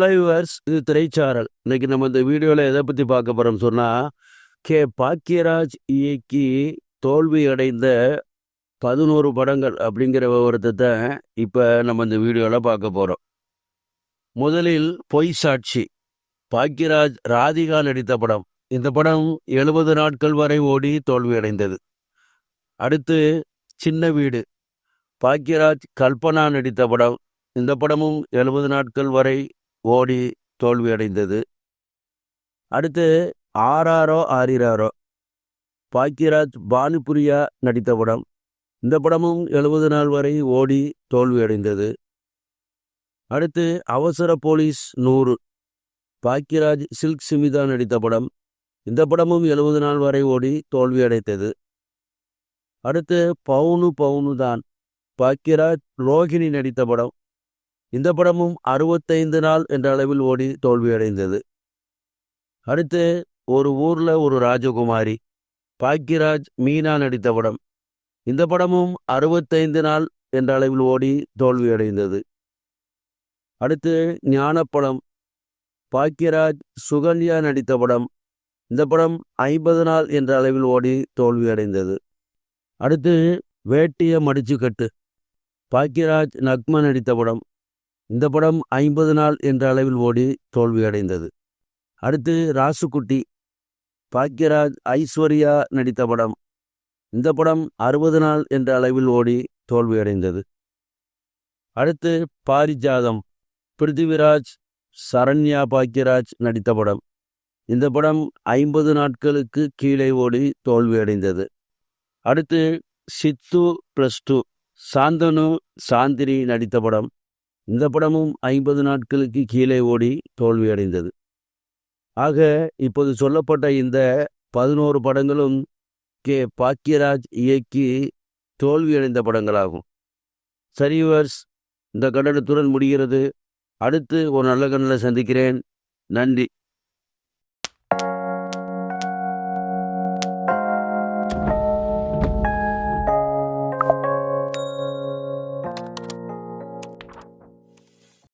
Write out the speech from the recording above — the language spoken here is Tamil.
வியூவர்ஸ் இது திரைச்சாரல். இன்னைக்கு நம்ம இந்த வீடியோவில் எதை பற்றி பார்க்க போகிறோம் சொன்னால் கே. பாக்கியராஜ் இயக்கி தோல்வி அடைந்த பதினோரு படங்கள் அப்படிங்கிற விவரத்தை தான் இப்போ நம்ம இந்த வீடியோவில் பார்க்க போகிறோம் முதலில் பொய் சாட்சி. பாக்கியராஜ் ராதிகா நடித்த படம். இந்த படம் எழுபது நாட்கள் வரை ஓடி தோல்வி அடைந்தது. அடுத்து சின்ன வீடு. பாக்கியராஜ் கல்பனா நடித்த படம். இந்த படமும் எழுபது நாட்கள் வரை ஓடி தோல்வி அடைந்தது அடுத்து ஆறாரோ ஆரிராரோ பாக்கியராஜ் பானுபுரியா நடித்த படம். இந்த படமும் எழுபது நாள் வரை ஓடி தோல்வி அடைந்தது அடுத்து அவசர போலீஸ் நூறு. பாக்கியராஜ் சில்க் சிமிதா நடித்த படம். இந்த படமும் எழுபது நாள் வரை ஓடி தோல்வி அடைத்தது அடுத்து பவுனு பவுனு தான் பாக்கியராஜ் ரோஹிணி நடித்த படம். இந்த படமும் அறுபத்தைந்து நாள் என்ற அளவில் ஓடி தோல்வியடைந்தது. அடுத்து ஒரு ஊர்ல ஒரு ராஜகுமாரி பாக்கியராஜ் மீனா நடித்த படம். இந்த படமும் அறுபத்தைந்து நாள் என்ற அளவில் ஓடி தோல்வியடைந்தது. அடுத்து ஞானப்படம் பாக்கியராஜ் சுகன்யா நடித்த படம். இந்த படம் ஐம்பது நாள் என்ற அளவில் ஓடி தோல்வியடைந்தது. அடுத்து வேட்டிய மடிச்சுக்கட்டு பாக்கியராஜ் நக்ம நடித்த படம். இந்த படம் ஐம்பது நாள் என்ற அளவில் ஓடி தோல்வியடைந்தது. அடுத்து ராசுக்குட்டி பாக்கியராஜ் ஐஸ்வர்யா நடித்த படம். இந்த படம் அறுபது நாள் என்ற அளவில் ஓடி தோல்வியடைந்தது. அடுத்து பாரிஜாதம் பிருத்திவிராஜ் சரண்யா பாக்கியராஜ் நடித்த படம். இந்த படம் ஐம்பது நாட்களுக்கு கீழே ஓடி தோல்வியடைந்தது. அடுத்து சித்து ப்ளஸ் டூ சாந்தனு சாந்திரி நடித்த படம். இந்த படமும் ஐம்பது நாட்களுக்கு கீழே ஓடி தோல்வியடைந்தது. ஆக இப்போது சொல்லப்பட்ட இந்த பதினோரு படங்களும் கே. பாக்கியராஜ் இயக்கி தோல்வியடைந்த படங்களாகும். சரிவர்ஸ் இந்த கண்டனத்துடன் முடிகிறது. அடுத்து ஒரு நல்ல கண்ணில் சந்திக்கிறேன். நன்றி.